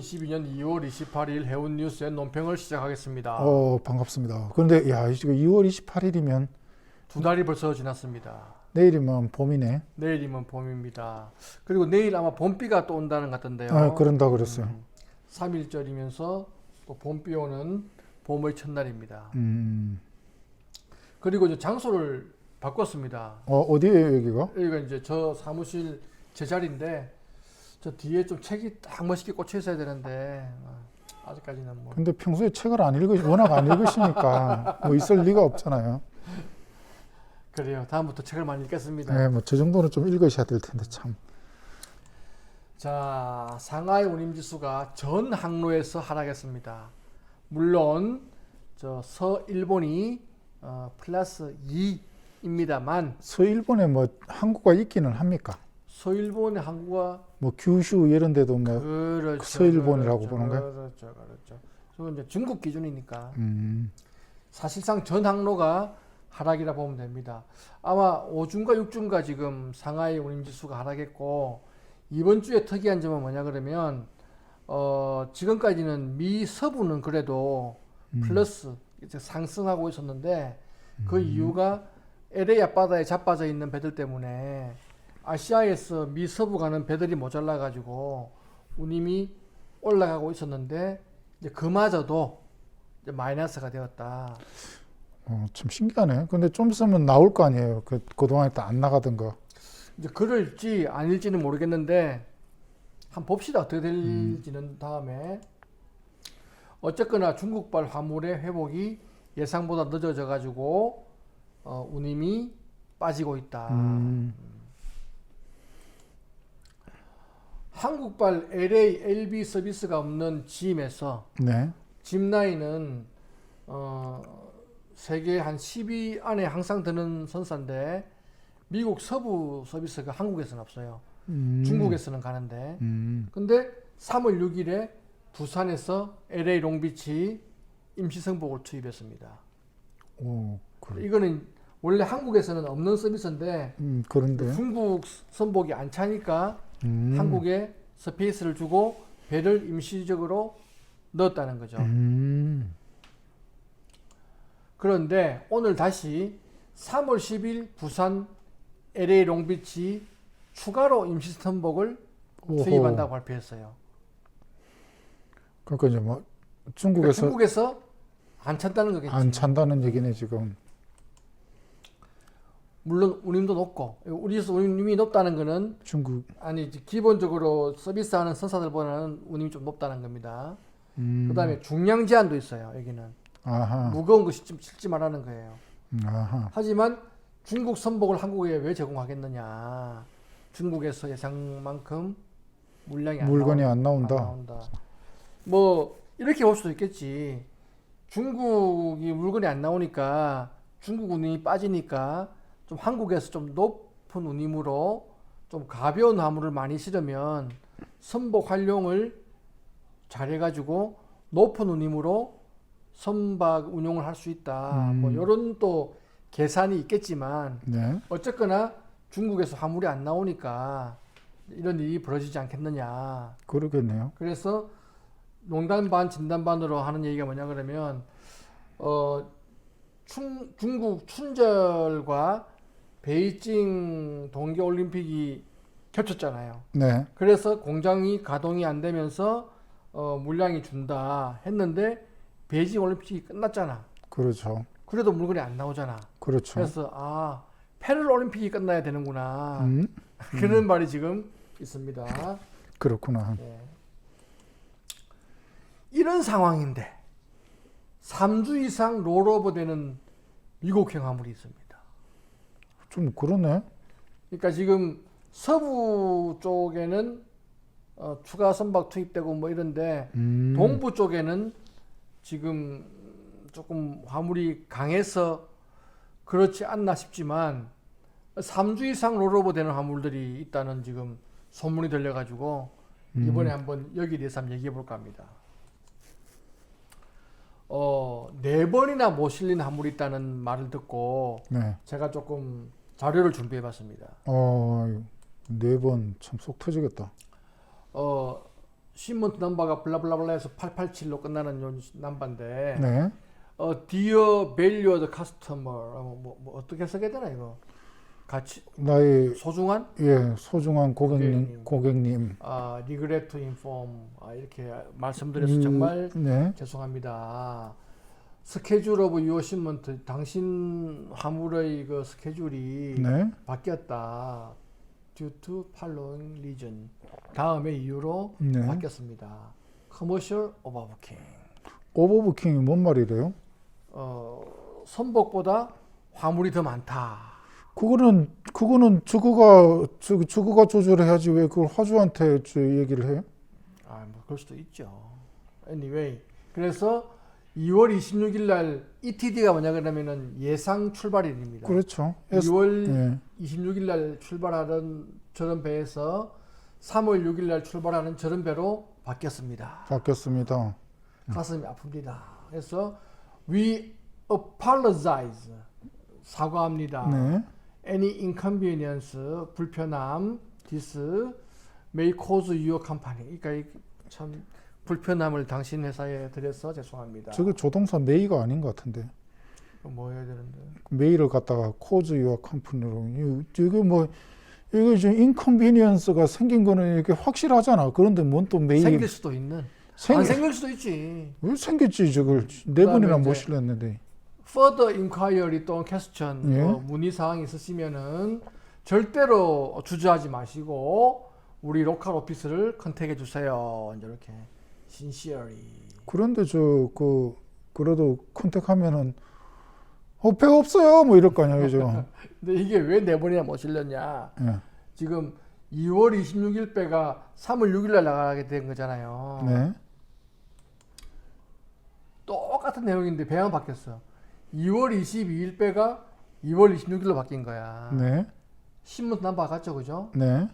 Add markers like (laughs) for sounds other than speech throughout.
2022년 2월 28일 해운 뉴스의 논평을 시작하겠습니다. 어 반갑습니다. 그런데 야 지금 2월 28일이면 두 달이 벌써 지났습니다. 내일이면 봄이네. 내일이면 봄입니다. 그리고 내일 아마 봄비가 또 온다는 것 같던데요. 아 그런다 그랬어요. 음, 3일절이면서 또 봄비 오는 봄의 첫날입니다. 음. 그리고 이제 장소를 바꿨습니다. 어 어디에요 여기가? 여기가 이제 저 사무실 제 자리인데 저 뒤에 좀 책이 딱 멋있게 꽂혀 있어야 되는데 아, 아직까지는 뭐 근데 평소에 책을 안 읽으시 워낙 안 읽으시니까 뭐 있을 리가 없잖아요. 그래요. 다음부터 책을 많이 읽겠습니다. 네, 뭐 저 정도는 좀 읽으셔야 될 텐데 참. 자, 상하이 운임 지수가 전 항로에서 하락했습니다. 물론 저 서일본이 어, 플러스 2입니다만 서일본에 뭐 항구가 있기는 합니까? 서일본의 항구가 뭐 규슈 이런 데도 뭐 그렇죠. 서일본이라고 그렇죠, 보는 거야? 그렇죠, 그렇죠. 그건 이제 중국 기준이니까 음. 사실상 전 항로가 하락이라 보면 됩니다. 아마 5중과 6중과 지금 상하이 운임지수가 하락했고 이번 주에 특이한 점은 뭐냐 그러면 어 지금까지는 미 서부는 그래도 음. 플러스 이제 상승하고 있었는데 그 이유가 LA 앞바다에 자빠져 있는 배들 때문에 아시아에서 미 서부 가는 배들이 모자라 가지고 운임이 올라가고 있었는데 이제 그마저도 이제 마이너스가 되었다. 어, 참 신기하네. 근데 좀 있으면 나올 거 아니에요. 그 그동안 안 나가던 거. 이제 글을지 아닐지는 모르겠는데 한번 봅시다 어떻게 될지는 다음에 어쨌거나 중국발 화물의 회복이 예상보다 늦어져 가지고 어, 운임이 빠지고 있다. 음. 한국발 LA LB 서비스가 없는 짐에서 네. 짐라인은 어, 세계 한 10위 안에 항상 드는 선사인데 미국 서부 서비스가 한국에서는 없어요. 음. 중국에서는 가는데 음. 근데 3월 6일에 부산에서 LA 롱비치 임시성복을 투입했습니다. 오, 그래. 이거는 원래 한국에서는 없는 서비스인데 음, 그런데 중국 선복이 안 차니까 음. 한국에 스페이스를 주고 배를 임시적으로 넣었다는 거죠. 음. 그런데 오늘 다시 3월 10일 부산 LA 롱비치 추가로 임시 선복을 오호. 투입한다고 발표했어요. 그러니까 이제 뭐 그러니까 중국에서 중국에서 안 찬다는 거겠지. 안 찬다는 얘기네 지금. 물론 운임도 높고 우리에서 운임이 높다는 거는 중국. 아니 기본적으로 서비스하는 선사들보다는 운임이 좀 높다는 겁니다. 음. 그다음에 중량 제한도 있어요. 여기는 아하. 무거운 거 싣지 싣지 말라는 거예요. 음, 아하. 하지만 중국 선복을 한국에 왜 제공하겠느냐? 중국에서 예상만큼 물량이 안 물건이 나온- 안 나온다. 안 나온다. 뭐 이렇게 볼 수도 있겠지. 중국이 물건이 안 나오니까 중국 운임이 빠지니까 좀 한국에서 좀 높은 운임으로 좀 가벼운 화물을 많이 실으면 선복 활용을 잘 해가지고 높은 운임으로 선박 운용을 할 수 있다. 음. 뭐 이런 또 계산이 있겠지만 네. 어쨌거나 중국에서 화물이 안 나오니까 이런 일이 벌어지지 않겠느냐. 그러겠네요. 그래서 농담 반 진담 반으로 하는 얘기가 뭐냐 그러면 어 충, 중국 춘절과 베이징 동계 올림픽이 겹쳤잖아요. 네. 그래서 공장이 가동이 안 되면서 어, 물량이 준다 했는데 베이징 올림픽이 끝났잖아. 그렇죠. 그래도 물건이 안 나오잖아. 그렇죠. 그래서 아 패럴 올림픽이 끝나야 되는구나. 음. (laughs) 그런 말이 지금 있습니다. 그렇구나. 예. 이런 상황인데 3주 이상 롤오버 되는 미국행 화물이 있습니다. 좀 그러네. 그러니까 지금 서부 쪽에는 어, 추가 선박 투입되고 뭐 이런데 음. 동부 쪽에는 지금 조금 화물이 강해서 그렇지 않나 싶지만 3주 이상 롤오버 되는 화물들이 있다는 지금 소문이 들려가지고 음. 이번에 한번 여기에 대해서 한번 얘기해 볼까 합니다. 어, 네 번이나 못 실린 화물이 있다는 말을 듣고 네. 제가 조금 자료를 준비해 봤습니다. 어, 네번 참 속 터지겠다. 어, 신문트 넘버가 블라블라블라 해서 887로 끝나는 요 넘버인데 네. 어 Dear Valued Customer 어, 뭐, 뭐 어떻게 써야 되나 이거 같이 나의 소중한 예 소중한 고객님. 고객님 고객님 아 regret to inform 아, 이렇게 말씀드려서 음, 정말 네. 죄송합니다. 스케줄 오브 유어 신문트 당신 화물의 그 스케줄이 네. 바뀌었다. due to following reason. 다음의 이유로 네. 바뀌었습니다. commercial overbooking. 오버부킹이 뭔 말이래요? 어, 선복보다 화물이 더 많다. 그거는 그거는 주구가 주, 주구가 조절해야지 왜 그걸 화주한테 저 얘기를 해요? 아, 뭐 그럴 수도 있죠. Anyway, 그래서 2월 26일 날 ETD가 뭐냐 그러면은 예상 출발일입니다. 그렇죠. S, 2월 예. 26일 날 출발하는 저런 배에서 3월 6일 날 출발하는 저런 배로 바뀌었습니다. 바뀌었습니다. 가슴이 아픕니다. 그래서 we apologize 사과합니다. 네. Any inconvenience 불편함 this may cause your company. 그러니까 이- 참 불편함을 당신 회사에 드려서 죄송합니다. 저게 조동사 메이가 아닌 것 같은데 뭐 해야 되는데? 메이를 갖다가 코즈 유어 컴퍼니로 이- 이게 뭐 이게 지금 인컨비니언스가 생긴 거는 이렇게 확실하잖아. 그런데 뭔 또 메이 생길 수도 있는. 생- 안 생길 수도 있지. 왜 생겼지 저걸 네 번이나 이제 못 실렸는데 further inquiry 또는 question 예. 뭐 문의 사항이 있으시면은 절대로 주저하지 마시고 우리 로컬 오피스를 컨택해 주세요. 이렇게 sincerely. 그런데 저 그 그래도 컨택하면은 어 배가 없어요 뭐 이럴 거 아니에요 저 (laughs) 근데 이게 왜 네 번이나 못 실렸냐? 예. 지금 2월 26일 배가 3월 6일 날 나가게 된 거잖아요. 네. 똑같은 내용인데 배만 바뀌었어. 2월 22일 배가 2월 26일로 바뀐 거야. 네. 신문 남바 같죠, 그죠? 네.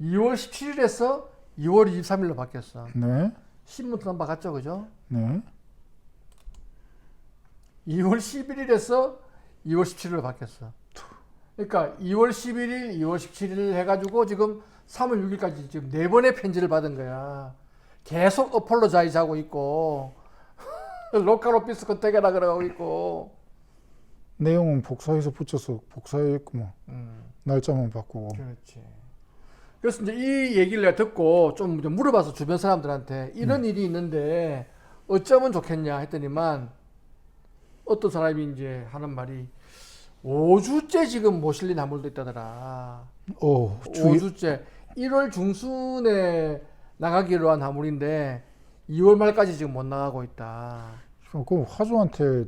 2월 17일에서 2월 23일로 바뀌었어. 네. 신문 남바 같죠, 그죠? 네. 2월 11일에서 2월 17일로 바뀌었어. 그러니까 2월 11일, 2월 17일 해가지고 지금 3월 6일까지 지금 네 번의 편지를 받은 거야. 계속 어폴로 자이즈 하고 있고 (laughs) 로컬 오피스 컨택해라 그러고 있고. 내용은 복사해서 붙여서 복사했구만. 음, 날짜만 바꾸고. 그렇지. 그래서 이제 이 얘기를 내가 듣고 좀, 좀 물어봐서 주변 사람들한테 이런 일이 있는데 어쩌면 좋겠냐 했더니만 어떤 사람이 이제 하는 말이 5주째 지금 못 실린 화물도 있다더라. 어, 주의 5주째 1월 중순에 나가기로 한 화물인데 2월 말까지 지금 못 나가고 있다. 그 화주한테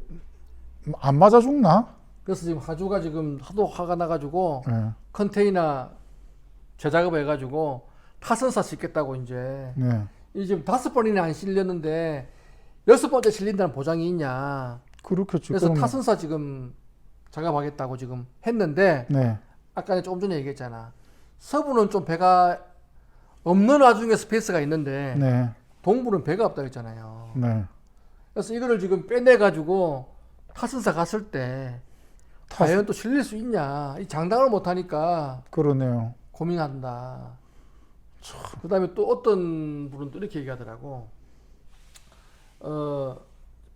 안 맞아 죽나? 그래서 지금 하주가 지금 하도 화가 나가지고 네. 컨테이너 재작업 해가지고 타선사 짓겠다고 이제 네. 이 지금 다섯 번이나 안 실렸는데 여섯 번째 실린다는 보장이 있냐. 그렇겠지. 그래서 그러면- 타선사 지금 작업하겠다고 지금 했는데 네. 아까 조금 전에 얘기했잖아. 서부는 좀 배가 없는 와중에 스페이스가 있는데 네. 동부는 배가 없다 했잖아요. 네. 그래서 이거를 지금 빼내 가지고 타선사 갔을 때 타- 과연 또 실릴 수 있냐? 이 장담을 못 하니까 그러네요. 고민한다. 그 다음에 또 어떤 분은 또 이렇게 얘기하더라고. 어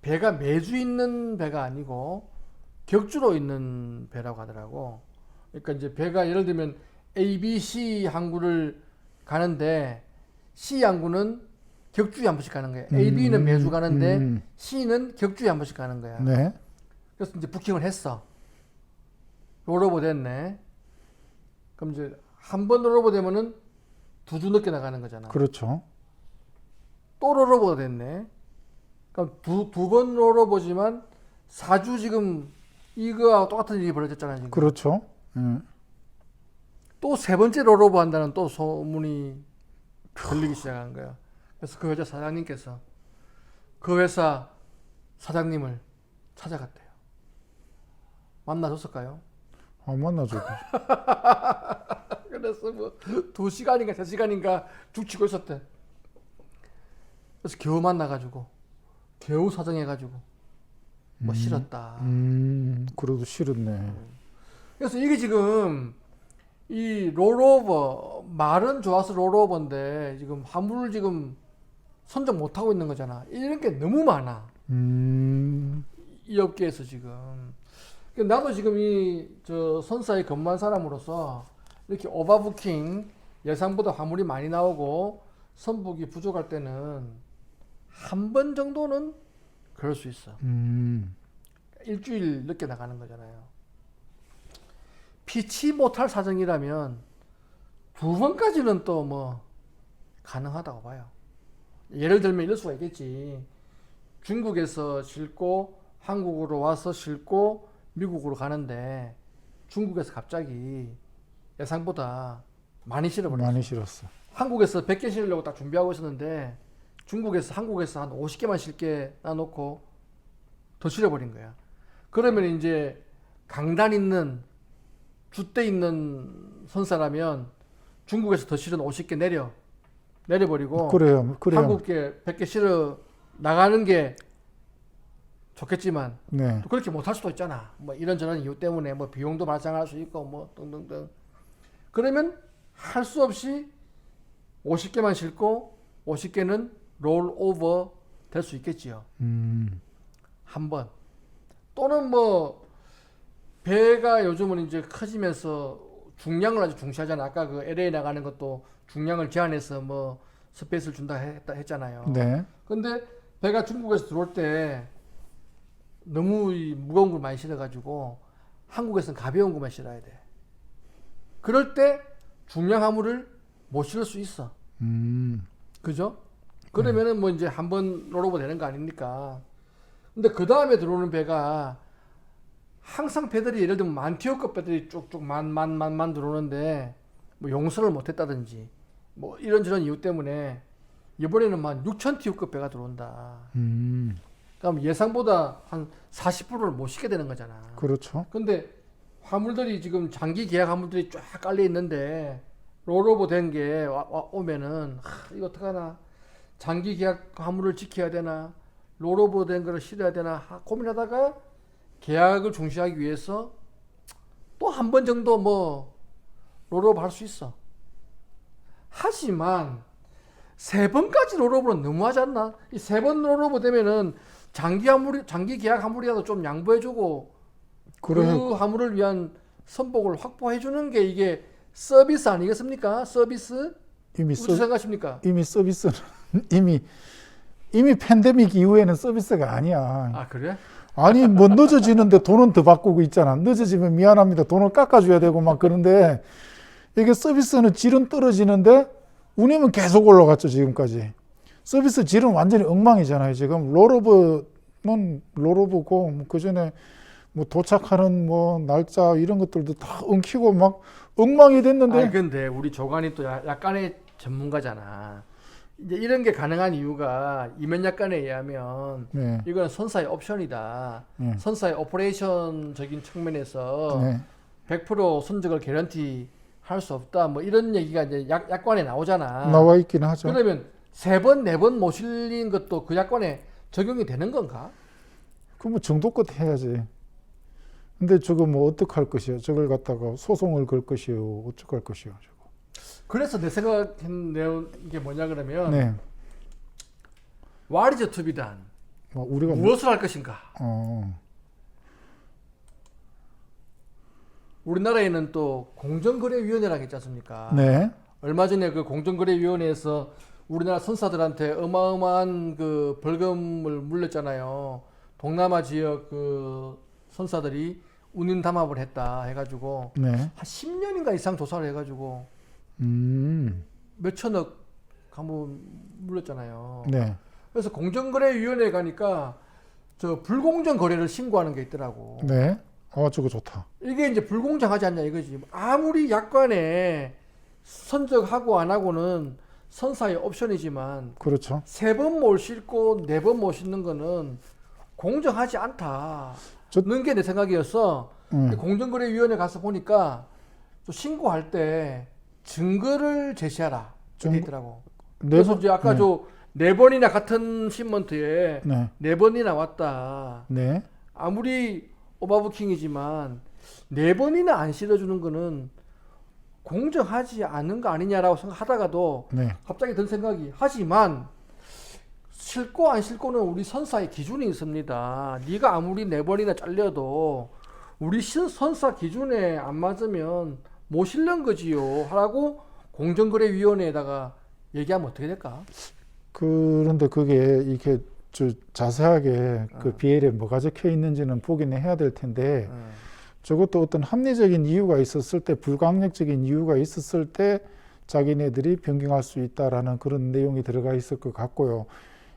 배가 매주 있는 배가 아니고 격주로 있는 배라고 하더라고. 그러니까 이제 배가 예를 들면 A, B, C 항구를 가는데 C 항구는 격주에 한 번씩 가는 거야. A, B는 음, 매주 가는데 음. C는 격주에 한 번씩 가는 거야. 네. 그래서 이제 부킹을 했어. 롤오버 됐네. 그럼 이제 한번 롤오버 되면은 두 주 늦게 나가는 거잖아. 그렇죠. 또 롤오버가 됐네. 그럼 두두번 롤오버지만 4주 지금 이거와 똑같은 일이 벌어졌잖아 지금. 그렇죠. 예. 또세 번째 롤오버 한다는 또 소문이 들리기 시작한 거야. 그래서 그 회사 사장님께서 그 회사 사장님을 찾아갔대요. 만나줬을까요? 안 만나죠. (laughs) 그래서 뭐 두 시간인가 세 시간인가 죽치고 있었대. 그래서 겨우 만나가지고 겨우 사정해가지고 뭐 싫었다. 음, 그래도 싫었네. 그래서 이게 지금 이 롤오버 말은 좋아서 롤오버인데 지금 화물 지금 선적 못 하고 있는 거잖아. 이런 게 너무 많아. 음, 이 업계에서 지금. 그러니까 나도 지금 이 저 선사에 근무한 사람으로서 이렇게 오버부킹 예상보다 화물이 많이 나오고 선복이 부족할 때는 한 번 정도는 그럴 수 있어. 음, 일주일 늦게 나가는 거잖아요. 피치 못할 사정이라면 두 번까지는 또 뭐 가능하다고 봐요. 예를 들면 이럴 수가 있겠지. 중국에서 싣고 한국으로 와서 싣고 미국으로 가는데 중국에서 갑자기 예상보다 많이 실어버렸어. 많이 실었어. 한국에서 100개 실으려고 딱 준비하고 있었는데 중국에서 한국에서 한 50개만 실게 놔놓고 더 실어버린 거야. 그러면 이제 강단 있는 줏대 있는 선사라면 중국에서 더 실은 50개 내려 내려버리고 그래요, 그래요. 한국에 100개 실어 나가는 게 좋겠지만 네, 또 그렇게 못할 수도 있잖아. 뭐 이런저런 이유 때문에 뭐 비용도 발생할 수 있고 뭐 등등등. 그러면 할 수 없이 50개만 싣고 50개는 롤 오버 될 수 있겠지요. 음, 한 번. 또는 뭐 배가 요즘은 이제 커지면서 중량을 아주 중시하잖아. 아까 그 LA 나가는 것도 중량을 제한해서 뭐 스페이스를 준다 했다 했잖아요. 네, 근데 배가 중국에서 들어올 때 너무 이 무거운 걸 많이 실어가지고 한국에서는 가벼운 것만 실어야 돼. 그럴 때 중량 화물을 못 실을 수 있어. 음, 그죠? 그러면은 뭐 이제 한번 롤오버 되는 거 아닙니까? 근데 그 다음에 들어오는 배가 항상 배들이 예를 들면 만티오급 배들이 쭉쭉 만만만만 들어오는데 뭐 용서를 못했다든지 뭐 이런저런 이유 때문에 이번에는 만 6천 티오급 배가 들어온다. 음, 그럼 예상보다 한 40%를 못 싣게 되는 거잖아. 그렇죠. 근데 화물들이 지금 장기 계약 화물들이 쫙 깔려 있는데 롤오버 된 게 오면은 하, 이거 어떡하나 장기 계약 화물을 지켜야 되나 롤오버 된 거를 실어야 되나 하, 고민하다가 계약을 중시하기 위해서 또 한 번 정도 뭐 롤오버 할 수 있어. 하지만 세 번까지 롤오버는 너무하지 않나? 이 세 번 롤오버 되면은 장기 화물 장기 계약 화물이라도 좀 양보해주고 그래, 그 화물을 위한 선복을 확보해 주는 게 이게 서비스 아니겠습니까? 서비스? 이미 서, 생각하십니까? 이미 서비스는 (laughs) 이미 이미 팬데믹 이후에는 서비스가 아니야. 아 그래? 아니 뭐 늦어지는데 돈은 더 바꾸고 있잖아. 늦어지면 미안합니다. 돈을 깎아줘야 되고 막 그런데 이게 서비스는 질은 떨어지는데 운임은 계속 올라갔죠 지금까지. 서비스 질은 완전히 엉망이잖아요 지금. 롤오버는 롤오버고 뭐 그 전에 뭐 도착하는 뭐 날짜 이런 것들도 다 엉키고 막 엉망이 됐는데 아니 근데 우리 조관이 또 야- 약간의 전문가잖아. 이제 이런 게 가능한 이유가 이면 약관에 의하면 네, 이거는 선사의 옵션이다. 네, 선사의 오퍼레이션적인 측면에서 네, 100% 선적을 개런티 할 수 없다. 뭐 이런 얘기가 이제 약, 약관에 나오잖아. 나와 있긴 하죠. 그러면 세 번 네번못 실린 것도 그 약관에 적용이 되는 건가? 그뭐 정도껏 해야지. 근데 저거 뭐 어떡할 것이요? 저걸 갖다가 소송을 걸 것이요? 어떡할 것이요? 저거. 그래서 내 생각한 게 뭐냐 그러면 네. What is to be done? 뭐 우리가 뭐, 무엇을 할 것인가? 어, 우리나라에는 또 공정거래위원회라는 게 있지 않습니까? 네. 얼마 전에 그 공정거래위원회에서 우리나라 선사들한테 어마어마한 그 벌금을 물렸잖아요. 동남아 지역 그 선사들이 운임 담합을 했다 해가지고 네. 한 10년인가 이상 조사를 해가지고 음. 몇 천억 한번 물렸잖아요. 네. 그래서 공정거래위원회에 가니까 저 불공정 거래를 신고하는 게 있더라고. 네. 아, 저거 좋다. 이게 이제 불공정하지 않냐 이거지. 아무리 약관에 선적하고 안 하고는 선사의 옵션이지만 그렇죠. 세 번 못 싣고 네 번 못 싣는 거는 공정하지 않다. 저- 는 게 내 생각이었어. 음. 공정거래위원회 가서 보니까 또 신고할 때 증거를 제시하라. 돼 증거- 있더라고. 네 그래서 이제 아까 네. 저네 번이나 같은 신먼트에 네. 네 번이나 왔다. 네. 아무리 오버부킹이지만 네 번이나 안 실어주는 거는 공정하지 않은 거 아니냐라고 생각하다가도 네. 갑자기 든 생각이 하지만 싫고 안 싫고는 우리 선사의 기준이 있습니다. 네가 아무리 네 번이나 잘려도 우리 신 선사 기준에 안 맞으면 못 실는 거지요. 하라고 공정거래위원회에다가 얘기하면 어떻게 될까? 그런데 그게 이렇게 저 자세하게 그 어. 비엘에 뭐가 적혀 있는지는 보기는 해야 될 텐데 어. 저것도 어떤 합리적인 이유가 있었을 때 불강력적인 이유가 있었을 때 자기네들이 변경할 수 있다라는 그런 내용이 들어가 있을 것 같고요.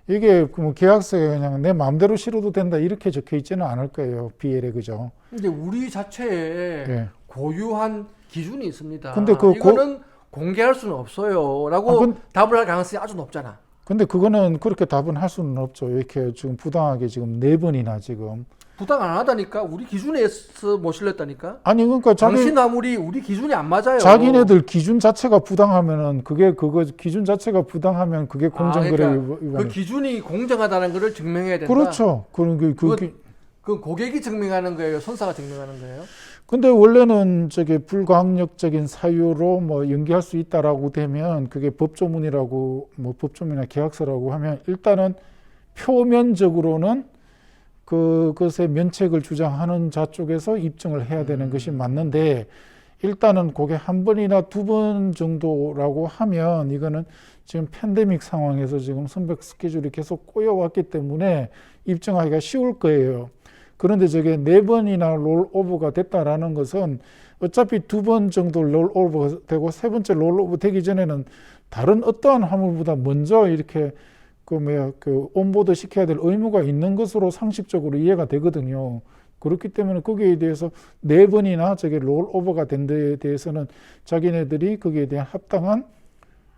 이게 그뭐 계약서에 그냥 내 마음대로 실어도 된다 이렇게 적혀 있지는 않을 거예요. 비엘에 그죠? 근데 우리 자체에 예. 고유한 기준이 있습니다. 근데 그 고- 이거는 공개할 수는 없어요라고 아, 근- 답을 할 가능성이 아주 높잖아. 근데 그거는 그렇게 답은 할 수는 없죠. 이렇게 지금 부당하게 지금 네 번이나 지금 부당 안 하다니까 우리 기준에서 못 실렸다니까. 아니 그러니까 자기 당신 아무리 우리 기준이 안 맞아요. 자기네들 기준 자체가 부당하면은 그게 그거 기준 자체가 부당하면 그게 아, 공정거래 그러니까 위반. 그 기준이 공정하다는 것을 증명해야 된다. 그렇죠. 그런 그, 그, 기- 그 고객이 증명하는 거예요. 선사가 증명하는 거예요. 근데 원래는 저게 불강력적인 사유로 뭐 연기할 수 있다라고 되면 그게 법조문이라고 뭐 법조문이나 계약서라고 하면 일단은 표면적으로는 그것의 면책을 주장하는 자 쪽에서 입증을 해야 되는 것이 맞는데 일단은 그게 한 번이나 두 번 정도라고 하면 이거는 지금 팬데믹 상황에서 지금 선백 스케줄이 계속 꼬여왔기 때문에 입증하기가 쉬울 거예요. 그런데 저게 네 번이나 롤오버가 됐다라는 것은 어차피 두 번 정도 롤오버가 되고 세 번째 롤오버 되기 전에는 다른 어떠한 화물보다 먼저 이렇게 그 뭐야 그 온보드 시켜야 될 의무가 있는 것으로 상식적으로 이해가 되거든요. 그렇기 때문에 거기에 대해서 네 번이나 저게 롤오버가 된 데에 대해서는 자기네들이 거기에 대한 합당한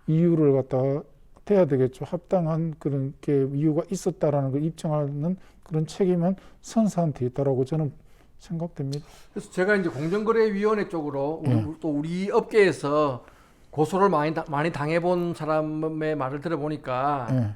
이유를 갖다가 돼야 되겠죠. 합당한 그런 게 이유가 있었다라는 걸 입증하는 그런 책임은 선사한테 있다라고 저는 생각됩니다. 그래서 제가 이제 공정거래위원회 쪽으로 우리- 예. 또 우리 업계에서 고소를 많이 다- 많이 당해본 사람의 말을 들어보니까 네,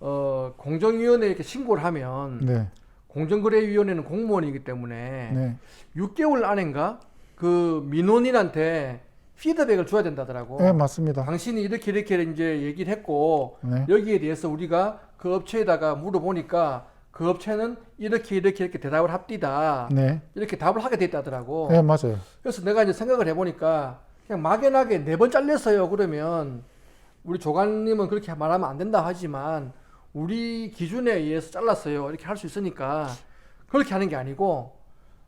어, 공정위원회에 이렇게 신고를 하면 네, 공정거래위원회는 공무원이기 때문에 네, 6개월 안인가 그 민원인한테 피드백을 줘야 된다더라고. 네, 맞습니다. 당신이 이렇게 이렇게 이제 얘기를 했고 네, 여기에 대해서 우리가 그 업체에다가 물어보니까 그 업체는 이렇게 이렇게 이렇게 대답을 합디다. 네, 이렇게 답을 하게 됐다더라고. 네, 맞아요. 그래서 내가 이제 생각을 해보니까 그냥 막연하게 네 번 잘렸어요. 그러면 우리 조관님은 그렇게 말하면 안 된다 하지만 우리 기준에 의해서 잘랐어요. 이렇게 할 수 있으니까 그렇게 하는 게 아니고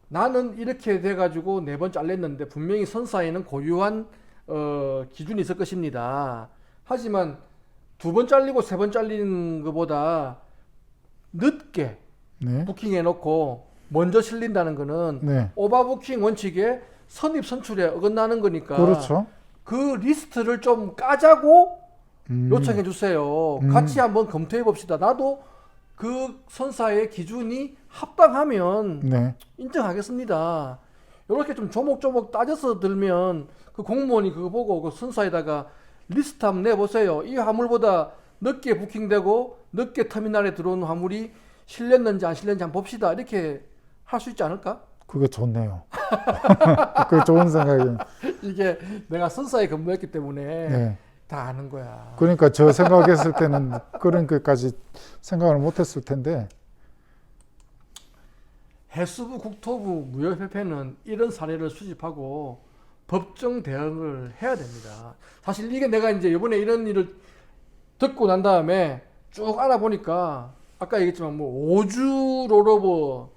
나는 이렇게 돼가지고 네 번 잘렸는데 분명히 선사에는 고유한 어, 기준이 있을 것입니다. 하지만 두 번 잘리고 세 번 잘리는 것보다 늦게 네, 부킹해 놓고 먼저 실린다는 거는 네, 오버부킹 원칙에 선입 선출에 어긋나는 거니까 그렇죠. 그 리스트를 좀 까자고 음, 요청해 주세요. 음. 같이 한번 검토해 봅시다. 나도 그 선사의 기준이 합당하면 네, 인정하겠습니다. 이렇게 좀 조목조목 따져서 들면 그 공무원이 그거 보고 그 선사에다가 리스트 한번 내보세요. 이 화물보다 늦게 부킹되고 늦게 터미널에 들어온 화물이 실렸는지 안 실렸는지 한번 봅시다. 이렇게 할 수 있지 않을까? 그게 좋네요. (laughs) 그게 좋은 생각이에요. 이게 내가 선사에 근무했기 때문에 네. 다 아는 거야. 그러니까 저 생각했을 때는 그런 것까지 생각을 못했을 텐데, 해수부 국토부 무역협회는 이런 사례를 수집하고 법정 대응을 해야 됩니다. 사실 이게 내가 이제 이번에 이런 일을 듣고 난 다음에 쭉 알아보니까 아까 얘기했지만 뭐 5주 롤오버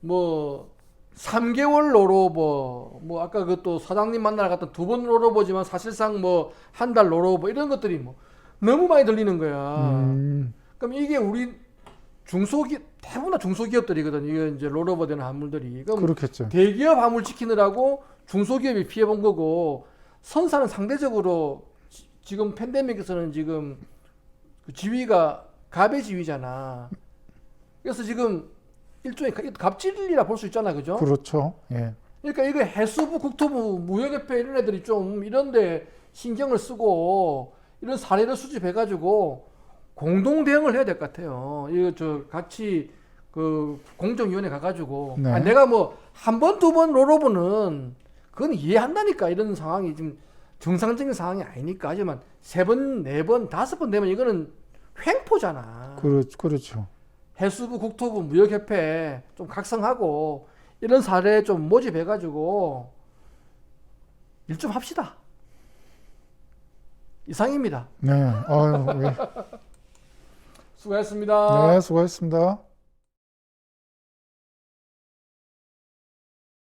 뭐 3개월 롤오버 뭐 아까 그 또 사장님 만나러 갔던 두번 롤오버지만 사실상 뭐 한달 롤오버 이런 것들이 뭐 너무 많이 들리는 거야. 음, 그럼 이게 우리 중소기업 대부분 다 중소기업들이거든. 이게 이제 롤오버 되는 화물들이. 그럼 그렇겠죠. 대기업 화물 지키느라고 중소기업이 피해 본 거고 선사는 상대적으로 지- 지금 팬데믹에서는 지금 그 지위가 갑의 지위잖아. 그래서 지금 일종의 가- 갑질이라 볼 수 있잖아, 그죠? 그렇죠. 예. 그러니까 이거 해수부, 국토부, 무역협회 이런 애들이 좀 이런데 신경을 쓰고 이런 사례를 수집해가지고 공동 대응을 해야 될 것 같아요. 이거 저 같이 그 공정위원회 가가지고 네. 아, 내가 뭐 한 번 두 번 롤오버는 그건 이해한다니까 이런 상황이 지금 정상적인 상황이 아니니까 하지만 세 번, 네 번, 다섯 번 되면 이거는 횡포잖아. 그렇, 그렇죠. 해수부, 국토부, 무역협회 좀 각성하고 이런 사례 좀 모집해가지고 일 좀 합시다. 이상입니다. 네. 아유, 예. (laughs) 수고하셨습니다. 네, 수고하셨습니다.